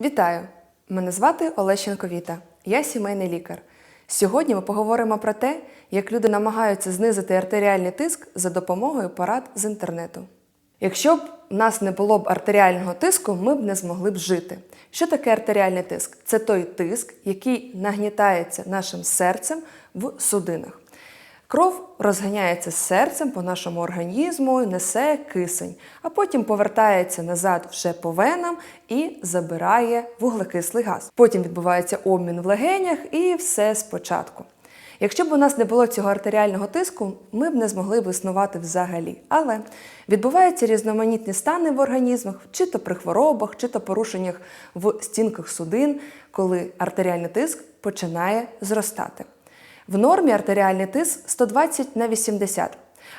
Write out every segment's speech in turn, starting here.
Вітаю! Мене звати Олещенко Віта. Я сімейний лікар. Сьогодні ми поговоримо про те, як люди намагаються знизити артеріальний тиск за допомогою порад з інтернету. Якщо б у нас не було б артеріального тиску, ми б не змогли б жити. Що таке артеріальний тиск? Це той тиск, який нагнітається нашим серцем в судинах. Кров розганяється з серцем по нашому організму, несе кисень, а потім повертається назад вже по венам і забирає вуглекислий газ. Потім відбувається обмін в легенях і все спочатку. Якщо б у нас не було цього артеріального тиску, ми б не змогли б існувати взагалі. Але відбуваються різноманітні стани в організмах, чи то при хворобах, чи то порушеннях в стінках судин, коли артеріальний тиск починає зростати. В нормі артеріальний тиск 120 на 80.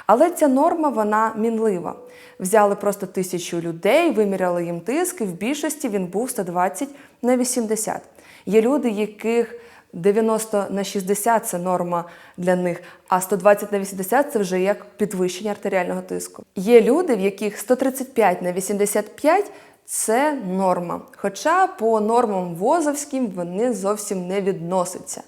Але ця норма вона мінлива. Взяли просто тисячу людей, виміряли їм тиск, і в більшості він був 120 на 80. Є люди, яких 90 на 60 це норма для них, а 120 на 80 це вже як підвищення артеріального тиску. Є люди, в яких 135 на 85 це норма. Хоча по нормам ВОЗовським вони зовсім не відносяться.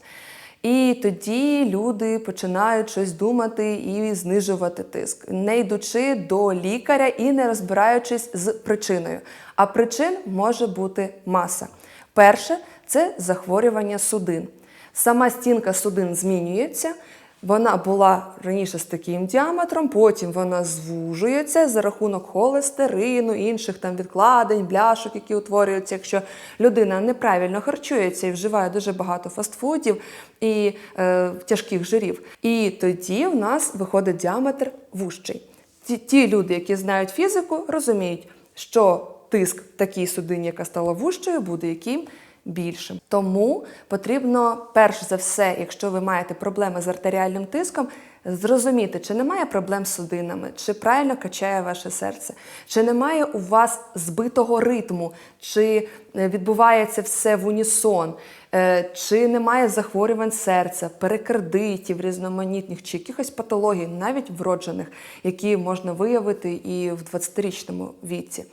І тоді люди починають щось думати і знижувати тиск, не йдучи до лікаря і не розбираючись з причиною. А причин може бути маса. Перше це захворювання судин. Сама стінка судин змінюється. Вона була раніше з таким діаметром, потім вона звужується за рахунок холестерину, інших там відкладень, бляшок, які утворюються, якщо людина неправильно харчується і вживає дуже багато фастфудів і е, тяжких жирів. І тоді в нас виходить діаметр вужчий. Ті, ті люди, які знають фізику, розуміють, що тиск такій судині, яка стала вужчою, буде яким більшим. Тому потрібно, перш за все, якщо ви маєте проблеми з артеріальним тиском, зрозуміти, чи немає проблем з судинами, чи правильно качає ваше серце, чи немає у вас збитого ритму, чи е, відбувається все в унісон, е, чи немає захворювань серця, перикардитів різноманітних, чи якихось патологій, навіть вроджених, які можна виявити і в 20-річному віці.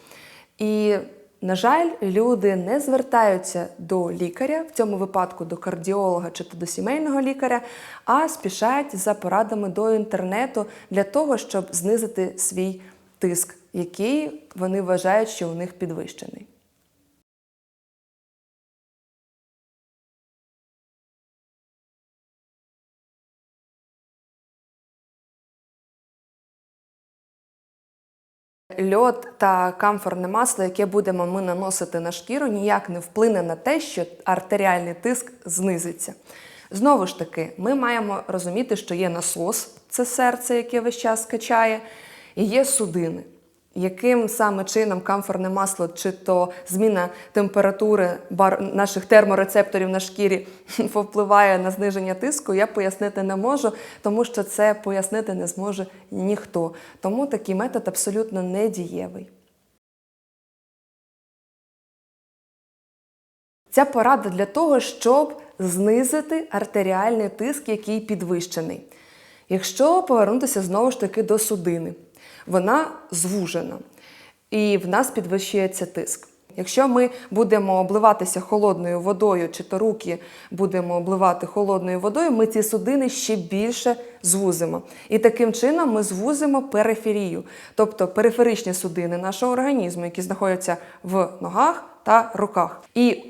І на жаль, люди не звертаються до лікаря, в цьому випадку до кардіолога чи до сімейного лікаря, а спішають за порадами до інтернету для того, щоб знизити свій тиск, який вони вважають, що у них підвищений. Льод та камфорне масло, яке будемо ми наносити на шкіру, ніяк не вплине на те, що артеріальний тиск знизиться. Знову ж таки, ми маємо розуміти, що є насос, це серце, яке весь час качає, і є судини. Яким саме чином камфорне масло, чи то зміна температури наших терморецепторів на шкірі впливає на зниження тиску, я пояснити не можу, тому що це пояснити не зможе ніхто. Тому такий метод абсолютно недієвий. Ця порада для того, щоб знизити артеріальний тиск, який підвищений. Якщо повернутися знову ж таки до судини, вона звужена і в нас підвищується тиск. Якщо ми будемо обливатися холодною водою, чи то руки будемо обливати холодною водою, ми ці судини ще більше звузимо. І таким чином ми звузимо периферію, тобто периферичні судини нашого організму, які знаходяться в ногах та руках. І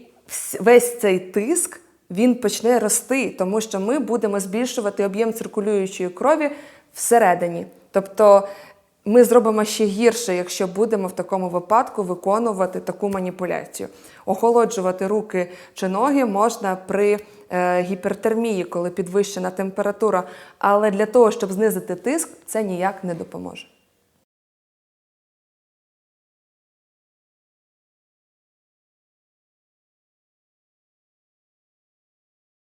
весь цей тиск він почне рости, тому що ми будемо збільшувати об'єм циркулюючої крові всередині. Тобто ми зробимо ще гірше, якщо будемо в такому випадку виконувати таку маніпуляцію. Охолоджувати руки чи ноги можна при е, гіпертермії, коли підвищена температура, але для того, щоб знизити тиск, це ніяк не допоможе.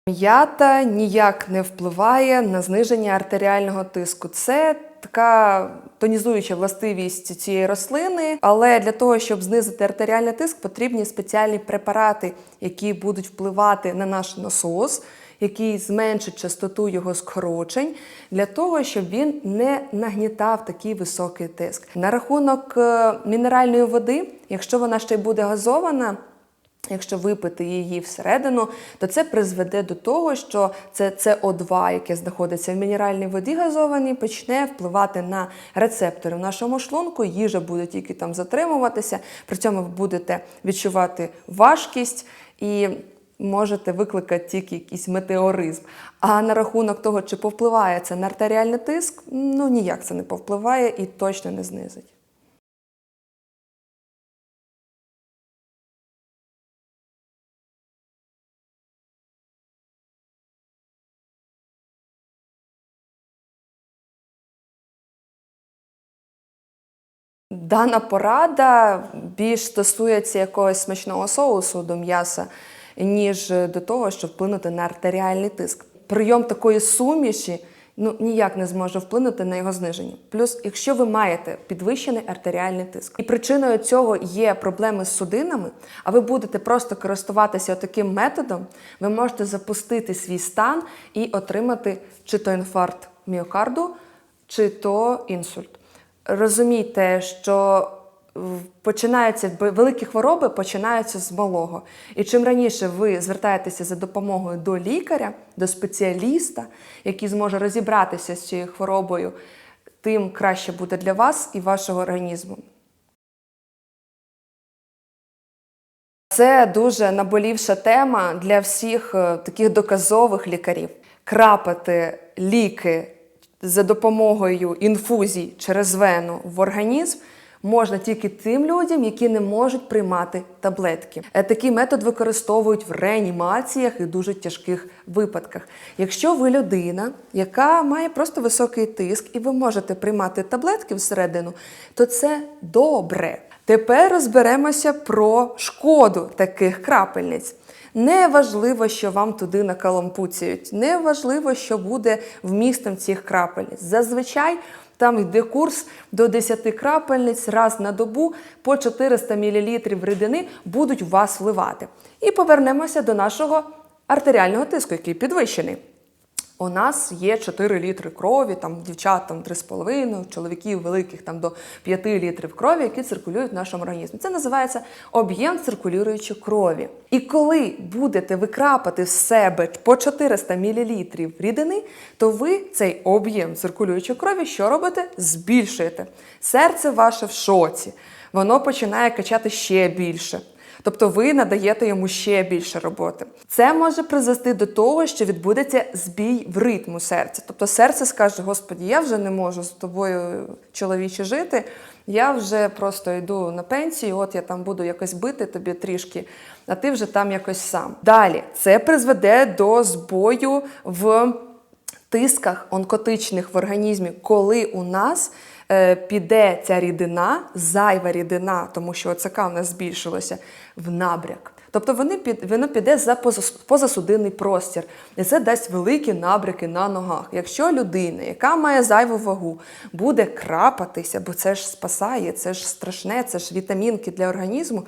М'ята ніяк не впливає на зниження артеріального тиску. Це така тонізуюча властивість цієї рослини, але для того, щоб знизити артеріальний тиск, потрібні спеціальні препарати, які будуть впливати на наш насос, який зменшить частоту його скорочень, для того, щоб він не нагнітав такий високий тиск. На рахунок е, мінеральної води, якщо вона ще й буде газована. Якщо випити її всередину, то це призведе до того, що це СО2, яке знаходиться в мінеральній воді газованій, почне впливати на рецептори в нашому шлунку. Їжа буде тільки там затримуватися. При цьому ви будете відчувати важкість і можете викликати тільки якийсь метеоризм. А на рахунок того, чи повпливає це на артеріальний тиск, ну ніяк це не повпливає і точно не знизить. Дана порада більш стосується якогось смачного соусу до м'яса, ніж до того, щоб вплинути на артеріальний тиск. Прийом такої суміші ну, ніяк не зможе вплинути на його зниження. Плюс, якщо ви маєте підвищений артеріальний тиск, і причиною цього є проблеми з судинами, а ви будете просто користуватися таким методом, ви можете запустити свій стан і отримати чи то інфаркт міокарду, чи то інсульт розумійте, що починаються великі хвороби починаються з малого. І чим раніше ви звертаєтеся за допомогою до лікаря, до спеціаліста, який зможе розібратися з цією хворобою, тим краще буде для вас і вашого організму. Це дуже наболівша тема для всіх е, таких доказових лікарів. Крапати ліки за допомогою інфузій через вену в організм можна тільки тим людям, які не можуть приймати таблетки. Е, такий метод використовують в реанімаціях і дуже тяжких випадках. Якщо ви людина, яка має просто високий тиск, і ви можете приймати таблетки всередину, то це добре. Тепер розберемося про шкоду таких крапельниць. Не важливо, що вам туди накалампуціють, не важливо, що буде вмістом цих крапельниць. Зазвичай там йде курс до 10 крапельниць раз на добу по 400 мл рідини будуть у вас вливати. І повернемося до нашого артеріального тиску, який підвищений. У нас є 4 літри крові, там дівчат там 3,5, чоловіків великих там до 5 літрів крові, які циркулюють в нашому організмі. Це називається об'єм циркулюючої крові. І коли будете викрапати в себе по 400 мл рідини, то ви цей об'єм циркулюючої крові що робите? Збільшуєте. Серце ваше в шоці, воно починає качати ще більше. Тобто ви надаєте йому ще більше роботи. Це може призвести до того, що відбудеться збій в ритму серця. Тобто серце скаже: Господі, я вже не можу з тобою чоловіче жити. Я вже просто йду на пенсію, от я там буду якось бити тобі трішки, а ти вже там якось сам. Далі це призведе до збою в тисках онкотичних в організмі, коли у нас піде ця рідина, зайва рідина, тому що ОЦК в нас збільшилося, в набряк. Тобто вони під, воно піде за позасудинний простір, і це дасть великі набряки на ногах. Якщо людина, яка має зайву вагу, буде крапатися, бо це ж спасає, це ж страшне, це ж вітамінки для організму,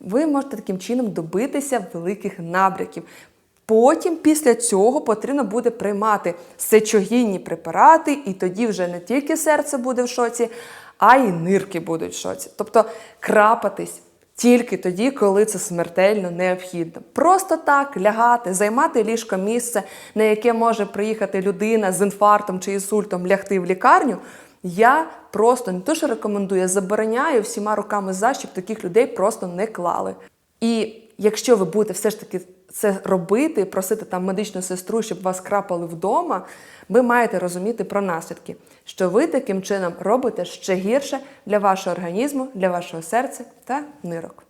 ви можете таким чином добитися великих набряків. Потім, після цього, потрібно буде приймати сечогінні препарати, і тоді вже не тільки серце буде в шоці, а й нирки будуть в шоці. Тобто крапатись тільки тоді, коли це смертельно необхідно. Просто так лягати, займати ліжко місце, на яке може приїхати людина з інфарктом чи інсультом лягти в лікарню. Я просто не то, що рекомендую, я забороняю всіма руками за, щоб таких людей просто не клали. І якщо ви будете все ж таки це робити, просити там медичну сестру, щоб вас крапали вдома, ви маєте розуміти про наслідки, що ви таким чином робите ще гірше для вашого організму, для вашого серця та нирок.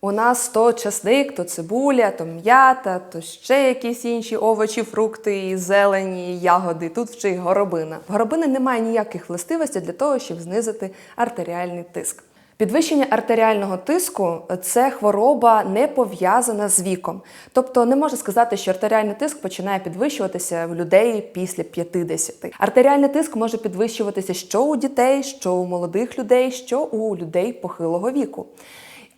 У нас то часник, то цибуля, то м'ята, то ще якісь інші овочі, фрукти, зелені, ягоди. Тут ще й горобина. Горобини немає ніяких властивостей для того, щоб знизити артеріальний тиск. Підвищення артеріального тиску це хвороба не пов'язана з віком. Тобто не можна сказати, що артеріальний тиск починає підвищуватися в людей після 50. Артеріальний тиск може підвищуватися що у дітей, що у молодих людей, що у людей похилого віку.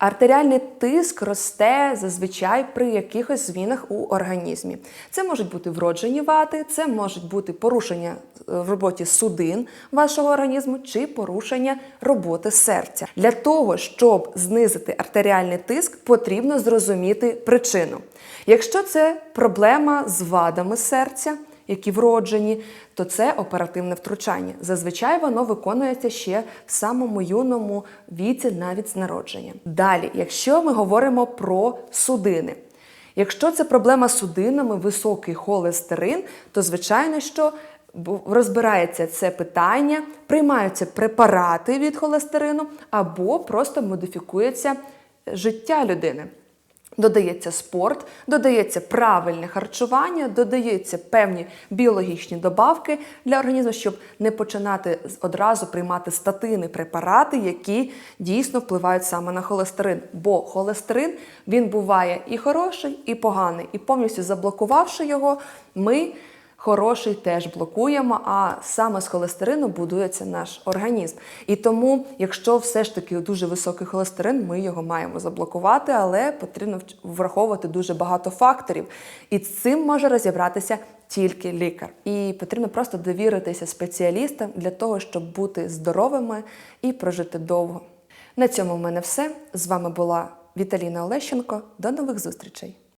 Артеріальний тиск росте зазвичай при якихось змінах у організмі. Це можуть бути вроджені вади, це можуть бути порушення е, в роботі судин вашого організму чи порушення роботи серця. Для того, щоб знизити артеріальний тиск, потрібно зрозуміти причину. Якщо це проблема з вадами серця, які вроджені, то це оперативне втручання. Зазвичай воно виконується ще в самому юному віці, навіть з народження. Далі, якщо ми говоримо про судини. Якщо це проблема з судинами, високий холестерин, то звичайно, що розбирається це питання, приймаються препарати від холестерину або просто модифікується життя людини. Додається спорт, додається правильне харчування, додаються певні біологічні добавки для організму, щоб не починати одразу приймати статини, препарати, які дійсно впливають саме на холестерин. Бо холестерин він буває і хороший, і поганий. І повністю заблокувавши його, ми хороший теж блокуємо, а саме з холестерину будується наш організм. І тому, якщо все ж таки дуже високий холестерин, ми його маємо заблокувати, але потрібно враховувати дуже багато факторів. І з цим може розібратися тільки лікар. І потрібно просто довіритися спеціалістам для того, щоб бути здоровими і прожити довго. На цьому в мене все. З вами була Віталіна Олещенко. До нових зустрічей!